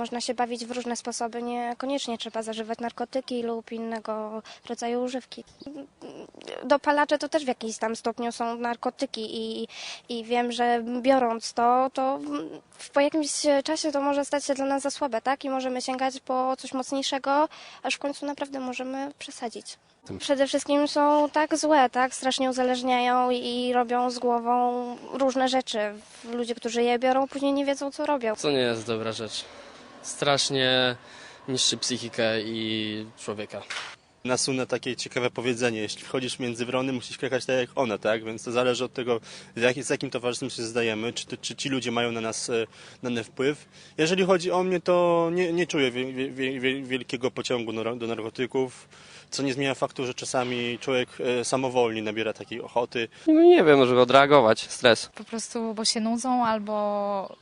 Można się bawić w różne sposoby, niekoniecznie trzeba zażywać narkotyki lub innego rodzaju używki. Dopalacze to też w jakimś tam stopniu są narkotyki i, i wiem, że biorąc to, to w- po jakimś czasie to może stać się dla nas za słabe, tak? I możemy sięgać po coś mocniejszego, aż w końcu naprawdę możemy przesadzić. Przede wszystkim są tak złe, tak? Strasznie uzależniają i robią z głową różne rzeczy. Ludzie, którzy je biorą, później nie wiedzą, co robią. To nie jest dobra rzecz. Strasznie niszczy psychikę i człowieka. nasunę takie ciekawe powiedzenie. Jeśli wchodzisz między wrony, musisz krakać tak jak one, tak? Więc to zależy od tego, z, jak, z jakim towarzystwem się zdajemy, czy, czy ci ludzie mają na nas e, na wpływ. Jeżeli chodzi o mnie, to nie, nie czuję wie, wie, wie, wielkiego pociągu do, do narkotyków, co nie zmienia faktu, że czasami człowiek e, samowolnie nabiera takiej ochoty. No nie wiem, żeby odreagować stres. Po prostu, bo się nudzą albo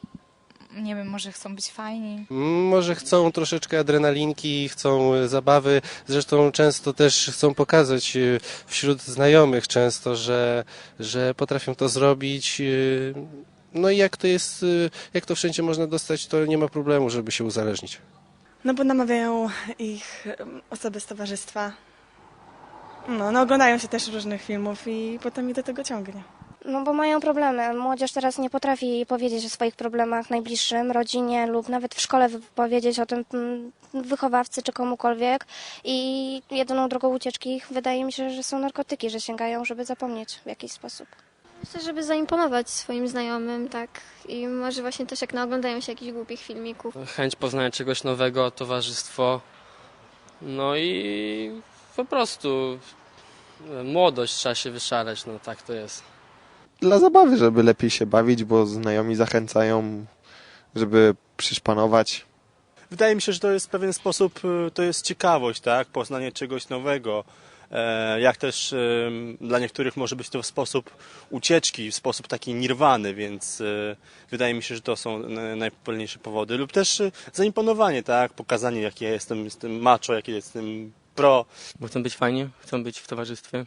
nie wiem, może chcą być fajni. Może chcą troszeczkę adrenalinki, chcą e, zabawy, zresztą często też chcą pokazać e, wśród znajomych często, że, że potrafią to zrobić. e, No i jak to jest, jak to wszędzie można dostać, to nie ma problemu, żeby się uzależnić. No bo namawiają ich osoby z towarzystwa. No, no oglądają się też różnych filmów i potem ich do tego ciągnie. No bo mają problemy. Młodzież teraz nie potrafi powiedzieć o swoich problemach najbliższym, rodzinie lub nawet w szkole powiedzieć o tym mm, wychowawcy czy komukolwiek. I jedyną drogą ucieczki ich wydaje mi się, że są narkotyki, że sięgają, żeby zapomnieć w jakiś sposób. Myślę, żeby zaimponować swoim znajomym, tak. I może właśnie też jak naoglądają się jakichś głupich filmików. Chęć poznania czegoś nowego, towarzystwo. No i po prostu e, młodość trzeba się wyszaleć, no tak to jest. Dla zabawy, żeby lepiej się bawić, bo znajomi zachęcają, żeby przyszpanować. Wydaje mi się, że to jest w pewien sposób, e, to jest ciekawość, tak? Poznanie czegoś nowego. E, Jak też em, dla niektórych może być to w sposób ucieczki, w sposób taki nirwany, więc e, wydaje mi się, że to są najpopularniejsze powody. Lub też zaimponowanie, tak? Pokazanie, jaki ja jestem, jestem macho, jaki jestem pro. Bo chcą być fajni, chcą być w towarzystwie.